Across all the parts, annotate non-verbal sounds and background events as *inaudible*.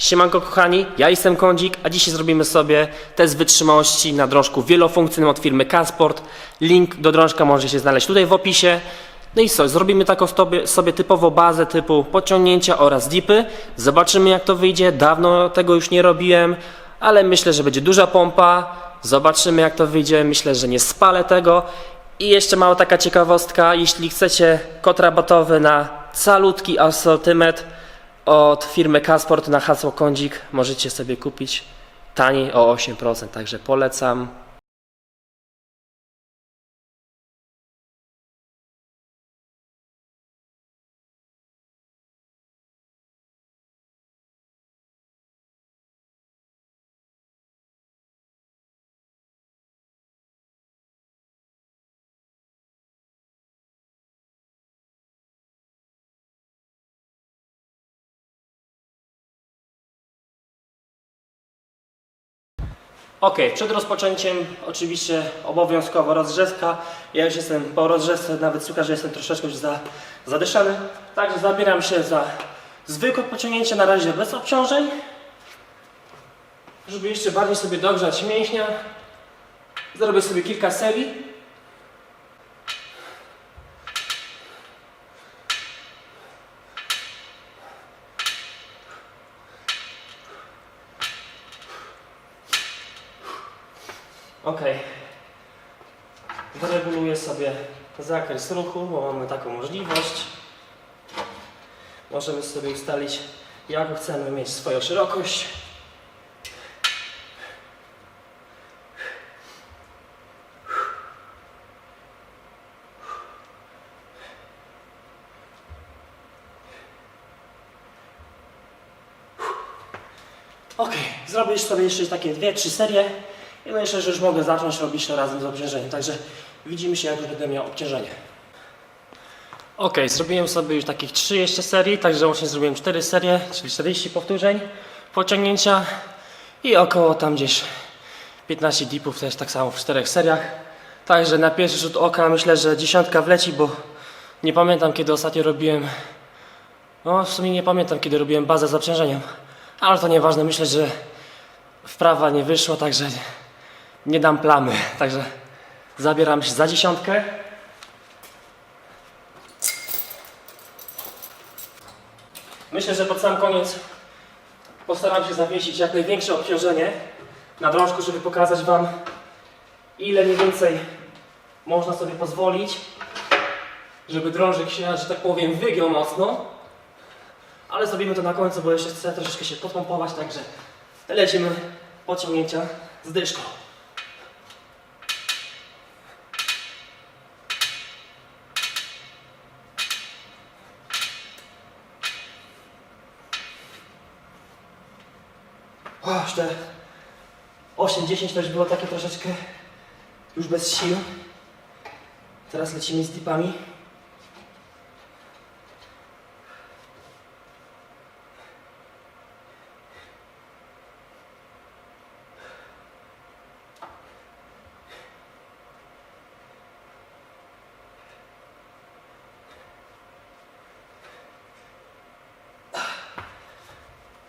Siemanko kochani, ja jestem Kądzik, a dzisiaj zrobimy sobie test wytrzymałości na drążku wielofunkcyjnym od firmy Casport. Link do drążka może się znaleźć tutaj w opisie. No i co, zrobimy taką sobie, sobie typowo bazę typu podciągnięcia oraz dipy. Zobaczymy jak to wyjdzie, dawno tego już nie robiłem, ale myślę, że będzie duża pompa. Zobaczymy jak to wyjdzie, myślę, że nie spalę tego. I jeszcze mała taka ciekawostka, jeśli chcecie kod rabatowy na calutki asortyment, od firmy Casport na hasło Kądzik możecie sobie kupić taniej o 8%, także polecam. Ok, przed rozpoczęciem oczywiście obowiązkowo rozgrzewka. Ja już jestem po rozgrzewce, nawet słucha, że jestem troszeczkę już za, zadyszany. Także zabieram się za zwykłe pociągnięcie na razie bez obciążeń. Żeby jeszcze bardziej sobie dogrzać mięśnia. Zrobię sobie kilka serii. Ok. Wyreguluję sobie zakres ruchu, bo mamy taką możliwość. Możemy sobie ustalić, jaką chcemy mieć swoją szerokość. Ok, zrobię sobie jeszcze takie dwie, trzy serie i myślę, że już mogę zacząć robić to razem z obciążeniem. Także widzimy się, jak już będę miał obciążenie. Ok, zrobiłem sobie już takich trzy jeszcze serii, także łącznie zrobiłem cztery serie, czyli 40 powtórzeń pociągnięcia i około tam gdzieś 15 dipów też tak samo w czterech seriach. Także na pierwszy rzut oka myślę, że dziesiątka wleci, bo nie pamiętam kiedy ostatnio robiłem no, w sumie nie pamiętam, kiedy robiłem bazę z obciążeniem, ale to nieważne. Myślę, że wprawa nie wyszło, także nie dam plamy. *laughs* Także zabieram się za dziesiątkę. Myślę, że pod sam koniec postaram się zawiesić jak największe obciążenie na drążku, żeby pokazać Wam, ile mniej więcej można sobie pozwolić, żeby drążek się, że tak powiem, wygiął mocno. Ale zrobimy to na końcu, bo jeszcze chcę troszeczkę się podpompować, także lecimy pociągnięcia z dyszką. Już te 8-10 to już było takie troszeczkę już bez sił. Teraz lecimy z dipami.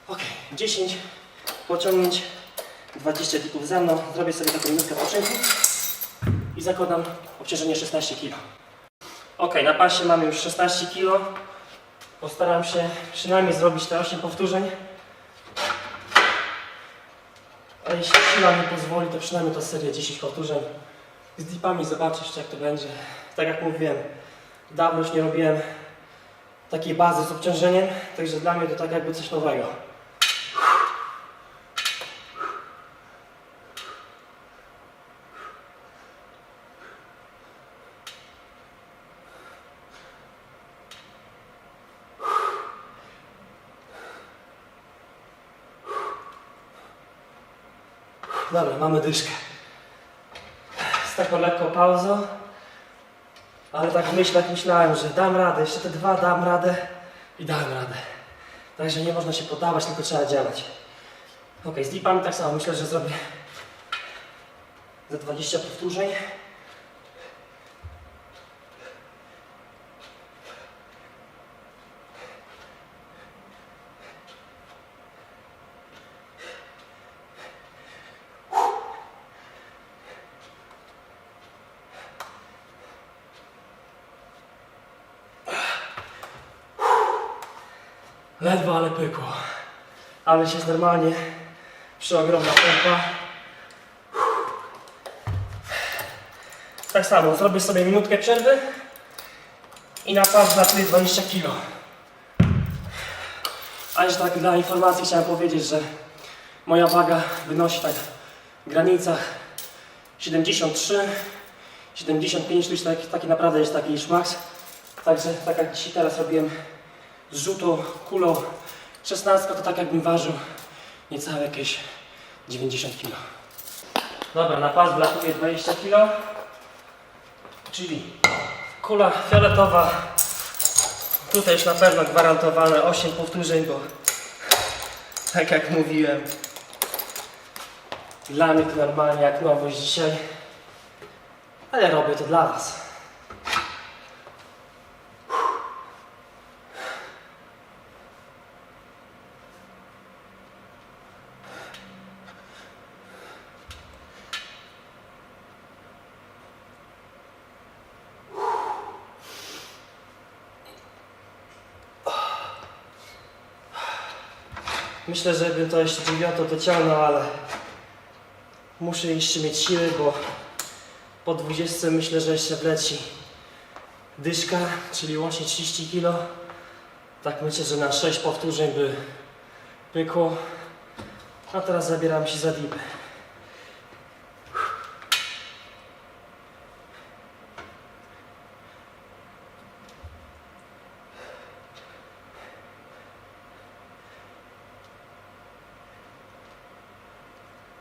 Ok, 10 pociągnięć, 20 dipów za mną. Zrobię sobie taką minutkę poczynku i zakładam obciążenie 16 kg. Ok, na pasie mamy już 16 kg. Postaram się przynajmniej zrobić te 8 powtórzeń. A jeśli siła mi pozwoli, to przynajmniej to serię 10 powtórzeń. Z dipami zobaczę jeszcze jak to będzie. Tak jak mówiłem, dawno już nie robiłem takiej bazy z obciążeniem, także dla mnie to tak jakby coś nowego. Dobra, mamy dyszkę. Z taką lekką pauzą. Ale tak myślę, jak myślałem, że dam radę, jeszcze te dwa dam radę i dałem radę. Także nie można się poddawać, tylko trzeba działać. Ok, z dipami tak samo, myślę, że zrobię za 20 powtórzeń. Ledwo, ale pykło. Ale się normalnie przeogromna pompa. Tak samo, zrobię sobie minutkę przerwy i na pas zacznie 20 kg. A jeszcze tak dla informacji chciałem powiedzieć, że moja waga wynosi tak w granicach 73, 75, to już tak, taki naprawdę jest taki szmaks. Także tak jak dzisiaj teraz robiłem z żółtą kulą 16, to tak jakbym ważył niecałe jakieś 90 kg. Dobra, na pas wlatuje 20 kg. Czyli kula fioletowa. Tutaj już na pewno gwarantowane 8 powtórzeń, bo tak jak mówiłem, dla mnie to normalnie jak nowość dzisiaj, ale robię to dla Was. Myślę, że bym to jeszcze dziewiątą dociągnął, ale muszę jeszcze mieć siły, bo po 20 myślę, że jeszcze wleci dyszka, czyli łącznie 30 kg. Tak myślę, że na 6 powtórzeń by pykło. A teraz zabieram się za dipy.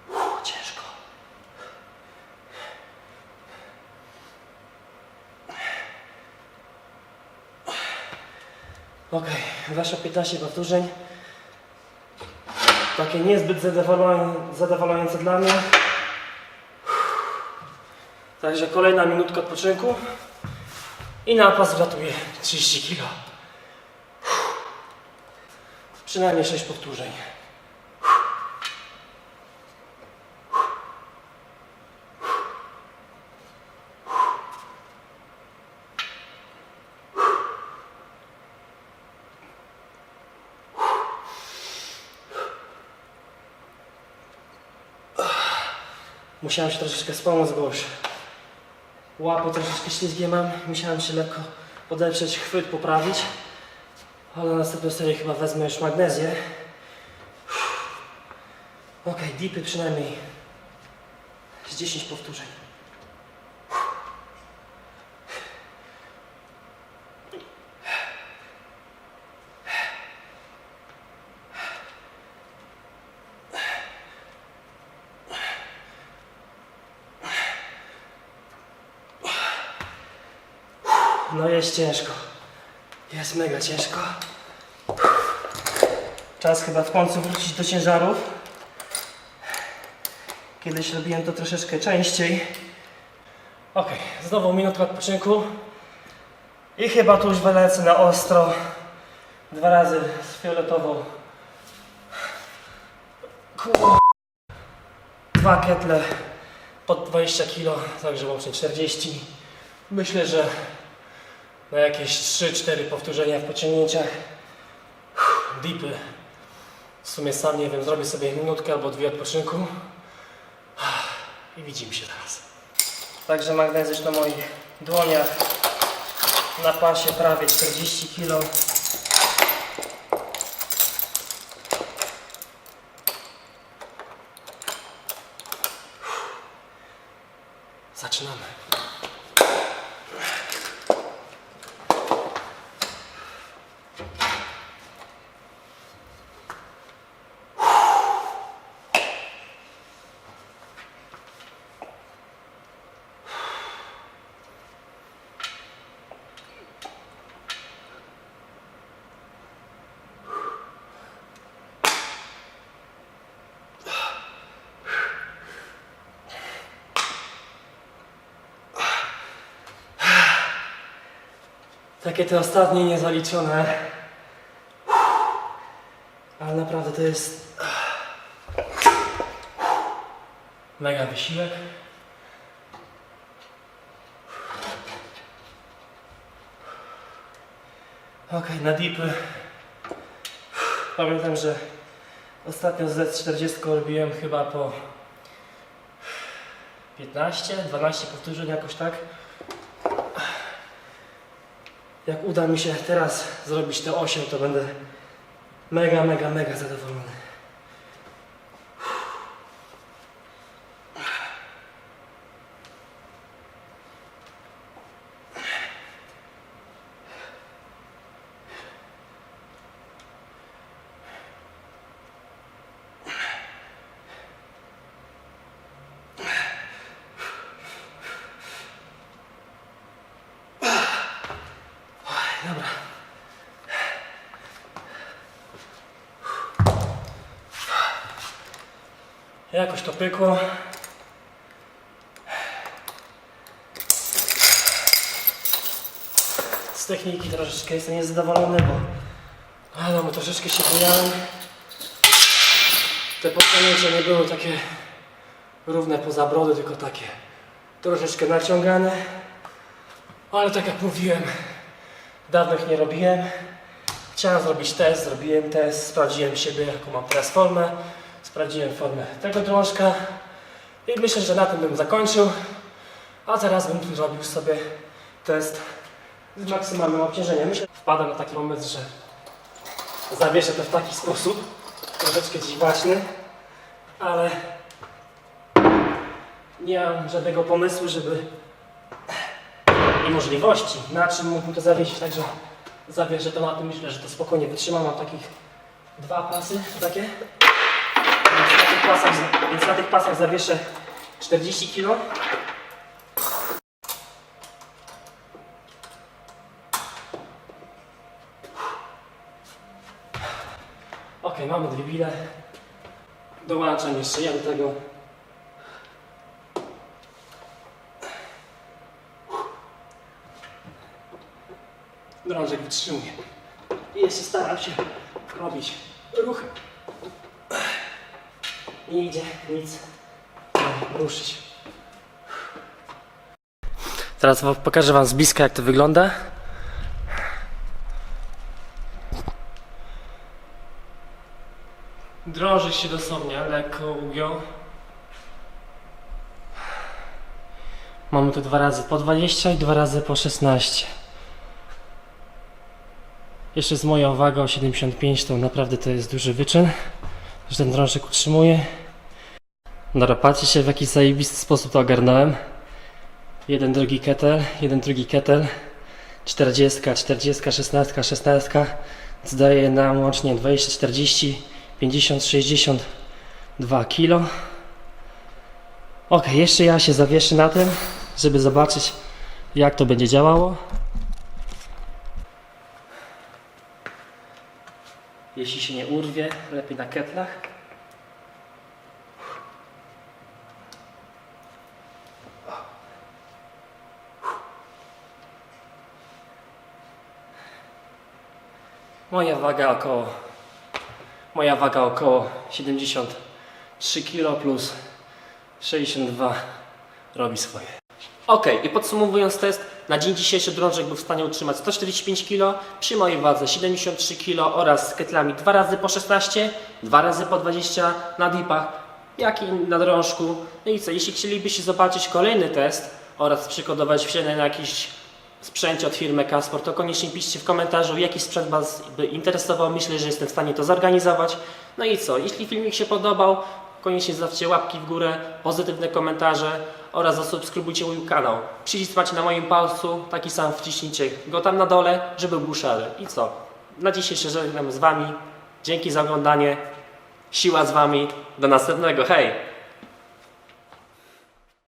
Uff, ciężko. Ok, weszło 15 powtórzeń. Takie niezbyt zadowalające, dla mnie. Także kolejna minutka odpoczynku. I na pas wlatuje 30 kg. Przynajmniej 6 powtórzeń. Musiałem się troszeczkę wspomóc, bo już łapy troszeczkę ślizgie mam. Musiałem się lekko podeprzeć, chwyt poprawić. Ale na następną serię chyba wezmę już magnezję. Ok, dipy przynajmniej z 10 powtórzeń. No jest ciężko. Jest mega ciężko. Czas chyba w końcu wrócić do ciężarów. Kiedyś robiłem to troszeczkę częściej. Ok, znowu minutka odpoczynku. I chyba tu już wylecę na ostro. Dwa razy z fioletową. Ku- Dwa ketle pod 20 kg, także łącznie 40. Myślę, że na jakieś 3-4 powtórzenia w pociągnięciach. Uff, Dipy. W sumie sam nie wiem, zrobię sobie minutkę albo dwie odpoczynku. I widzimy się teraz. Także magnezyś na moich dłoniach. Na pasie prawie 40 kg. Takie te ostatnie niezaliczone. Ale naprawdę to jest mega wysiłek. Ok, na dipy Pamiętam, że ostatnio z 40 robiłem chyba po 15, 12 powtórzeń jakoś tak. Jak uda mi się teraz zrobić te 8, to będę mega, mega, mega zadowolony. Jakoś to pykło. Z techniki troszeczkę jestem niezadowolony, bo wiadomo, troszeczkę się bujałem. Te podciągnięcia nie były takie równe poza brody, tylko takie troszeczkę naciągane. Ale tak jak mówiłem, Dawno ich nie robiłem. Chciałem zrobić test, zrobiłem test, sprawdziłem siebie, jaką mam teraz formę. Sprawdziłem formę tego drążka i myślę, że na tym bym zakończył. A teraz bym zrobił sobie test z maksymalnym obciążeniem. Myślę, wpadam na taki pomysł, że zawieszę to w taki sposób, troszeczkę dziwaczny, ale nie mam żadnego pomysłu, żeby i możliwości, na czym mógłbym to zawiesić, także zawieszę to na tym, myślę, że to spokojnie wytrzymam, mam takich dwa pasy takie, tych pasach, więc na tych pasach zawieszę 40 kg. Ok, mamy dwie bile. Dołączam jeszcze ja do tego. drążek wytrzymuje. I jeszcze staram się robić ruch. Nie idzie nic ruszyć. Teraz pokażę Wam z bliska jak to wygląda. Drążek się dosłownie lekko ugiął. Mamy tu dwa razy po 20 i dwa razy po 16. Jeszcze z moją wagą 75 to naprawdę to jest duży wyczyn, że ten drążek utrzymuje. Dobra, patrzcie się w jaki zajebisty sposób to ogarnąłem. Jeden drugi kettle, jeden drugi kettle, 40, 40, 16, 16 zdaje nam łącznie 20, 40, 50, 62 kg. Ok, jeszcze ja się zawieszę na tym, żeby zobaczyć jak to będzie działało. Jeśli się nie urwie, lepiej na ketlach. Moja waga około moja waga około 73 kg plus 62 robi swoje. Ok, i podsumowując test, na dzień dzisiejszy drążek był w stanie utrzymać 145 kg, przy mojej wadze 73 kg oraz z ketlami 2 razy po 16, 2 razy po 20 na dipach, jak i na drążku. No i co, jeśli chcielibyście zobaczyć kolejny test oraz przygotować się na jakiś sprzęcie od firmy Kaspor, to koniecznie piszcie w komentarzu, jaki sprzęt Was by interesował. Myślę, że jestem w stanie to zorganizować. No i co, jeśli filmik się podobał, koniecznie zostawcie łapki w górę, pozytywne komentarze oraz zasubskrybujcie mój kanał. Przycisk macie na moim palcu, taki sam wciśnijcie go tam na dole, żeby był szary. I co, na dzisiaj się żegnam z Wami. Dzięki za oglądanie. Siła z Wami. Do następnego. Hej!